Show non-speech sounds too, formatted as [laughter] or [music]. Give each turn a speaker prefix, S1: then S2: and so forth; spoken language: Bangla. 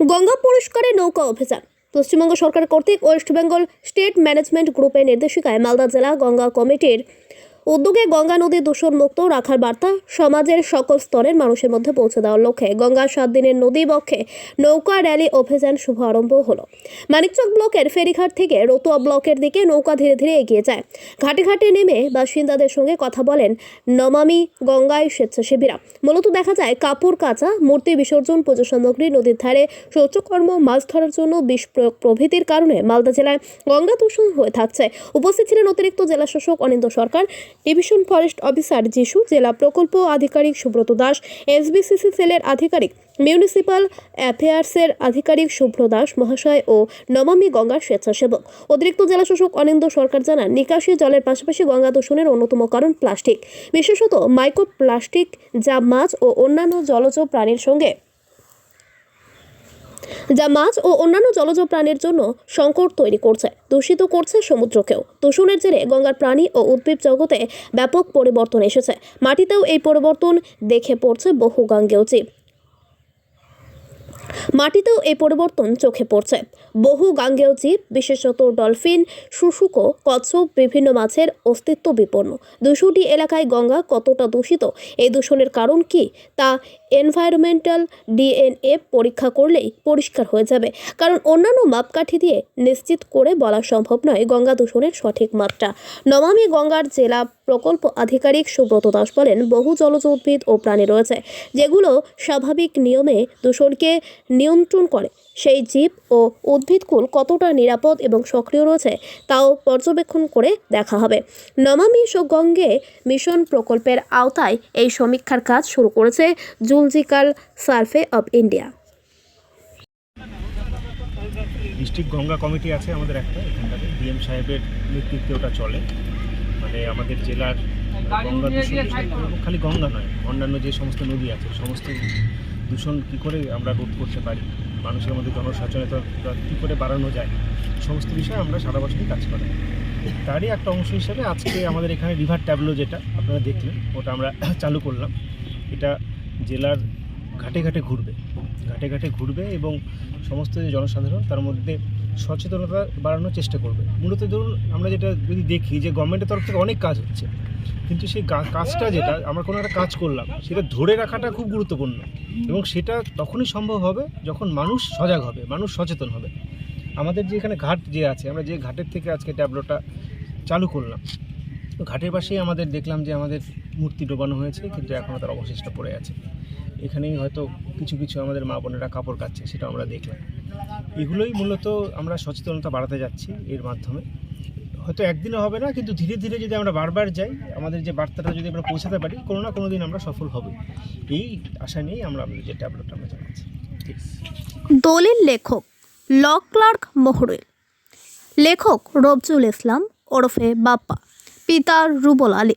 S1: গঙ্গা পরিষ্কারে নৌকা অভিযান। পশ্চিমবঙ্গ সরকার কর্তৃক ওয়েস্ট বেঙ্গল স্টেট ম্যানেজমেন্ট গ্রুপের নির্দেশিকায় মালদা জেলা গঙ্গা কমিটির উদ্যোগে গঙ্গা নদী দূষণ মুক্ত রাখার বার্তা সমাজের সকল স্তরের মানুষের মধ্যে পৌঁছে দেওয়ার লক্ষ্যে গঙ্গা সাত দিনের নদী বক্ষে নৌকা র্যালি অভিযান শুভ আরম্ভ হলো। মানিকচক ব্লকের ফেরিঘাট থেকে রতুয়া ব্লকের দিকে নৌকা ধীরে ধীরে এগিয়ে যায়। ঘাটে ঘাটে নেমে বাসিন্দাদের সঙ্গে কথা বলেন নমামি গঙ্গায় স্বেচ্ছাসেবীরা। মূলত দেখা যায় কাপড় কাঁচা, মূর্তি বিসর্জন, পুজো সামগ্রী নদীর ধারে শৌচকর্ম, মাছ ধরার জন্য বিষ প্রয়োগ প্রভৃতির কারণে মালদা জেলায় গঙ্গা দূষণ হয়ে থাকছে। উপস্থিত ছিলেন অতিরিক্ত জেলা শাসক Anindya Sarkar. Division forest officer Jishu, জেলা প্রকল্প আধিকারিক সুব্রত দাস, এসবিসিসি সেলের আধিকারিক মিউনিসিপাল অ্যাফেয়ার্সের আধিকারিক শুভ্র দাস মহাশয় ও নমামি গঙ্গার স্বেচ্ছাসেবক। অতিরিক্ত জেলাশাসক অনিন্দ সরকার জানান, নিকাশি জলের পাশাপাশি গঙ্গা দূষণের অন্যতম কারণ প্লাস্টিক। বিশেষত মাইক্রো প্লাস্টিক যা মাছ ও অন্যান্য জলজ প্রাণীর সঙ্গে যা মাছ ও অন্যান্য জলজ প্রাণীর জন্য সংকট তৈরি করছে, দূষিত করছে সমুদ্রকেও। দূষণের জেরে গঙ্গার প্রাণী ও উদ্ভিদ জগতে ব্যাপক পরিবর্তন এসেছে। মাটিতেও এই পরিবর্তন দেখে পড়ছে বহু গাঙ্গেয় জীব। মাটিতেও এই পরিবর্তন চোখে পড়ছে। বহু গাঙ্গেয় জীব, বিশেষত ডলফিন, শুশুকো কচ্ছপ বিভিন্ন মাছের অস্তিত্ব বিপন্ন। দুশোটি এলাকায় গঙ্গা কতটা দূষিত? এই দূষণের কারণ কি? তা এনভায়রনমেন্টাল ডিএনএ পরীক্ষা করলেই পরিষ্কার হয়ে যাবে। কারণ অন্যান্য মাপকাঠি দিয়ে নিশ্চিত করে বলা সম্ভব নয় গঙ্গা দূষণের সঠিক মাত্রা। নমামি গঙ্গার জেলা প্রকল্প আধিকারিক সুব্রত দাস বলেন, বহু জলজ উদ্ভিদ ও প্রাণী রয়েছে, যেগুলো স্বাভাবিক নিয়মে দূষণকে নিয়ন্ত্রণ করে। সেই জীব ও উদ্ভিদকুল কতটা নিরাপদ এবং সক্রিয় রয়েছে তাও পর্যবেক্ষণ করে দেখা হবে। নমামি গঙ্গে মিশন প্রকল্পের আওতায় এই সমীক্ষার কাজ শুরু করেছে zoological survey of India.
S2: District Ganga committee আছে আমাদের একটা, এখানটাতে ডিএম সাহেবের নেতৃত্বে ওটা চলে। মানে আমাদের জেলার গঙ্গা খালি গঙ্গা নয়, অন্যান্য যে সমস্ত নদী আছে, সমস্ত দূষণ কী করে আমরা রোধ করতে পারি? মানুষের মধ্যে জনসচেতনতা কী করে বাড়ানো যায়? সমস্ত বিষয়ে আমরা সারা বছরই কাজ করি। তারই একটা অংশ হিসেবে আজকে আমাদের এখানে রিভার ট্যাবলো যেটা, আপনারা দেখলেন, ওটা আমরা [coughs] চালু করলাম। এটা জেলার ঘাটে ঘাটে ঘুরবে। ঘাটে ঘাটে ঘুরবে এবং সমস্ত যে জনসাধারণ, তার মধ্যে সচেতনতা বাড়ানোর চেষ্টা করবে। মূলত ধরুন আমরা যেটা যদি দেখি যে গভর্নমেন্টের তরফ থেকে অনেক কাজ হচ্ছে। কিন্তু সেই কাজটা যেটা আমরা কোনো একটা কাজ করলাম, সেটা ধরে রাখাটা খুব গুরুত্বপূর্ণ। এবং সেটা তখনই সম্ভব হবে যখন মানুষ সজাগ হবে, মানুষ সচেতন হবে। আমাদের যে এখানে ঘাট যে আছে, আমরা যে ঘাটের থেকে আজকে ট্যাবলোটা চালু করলাম তো ঘাটের পাশেই আমাদের দেখলাম যে আমাদের মূর্তি ডোবানো হয়েছে, কিন্তু এখনও তার অবশিষ্ট পড়ে আছে। এখানেই হয়তো কিছু কিছু আমাদের মা বোনেরা কাপড় কাচ্ছে, সেটা আমরা দেখলাম। এগুলোই মূলত আমরা সচেতনতা বাড়াতে যাচ্ছি এর মাধ্যমে। হয়তো একদিনে হবে না, কিন্তু ধীরে ধীরে যদি আমরা বারবার যাই, আমাদের যে বার্তাটা যদি আমরা পৌঁছাতে পারি, কোনো না কোনো দিন আমরা সফল হব এই আশা নিয়েই আমরা আমাদের যে ট্যাবলেটটা আমরা আছে
S1: দলিল লেখক ল ক্লার্ক মহরুল। লেখক রবজুল ইসলাম ওরফে বাপ্পা, পিতা রুবল আলী।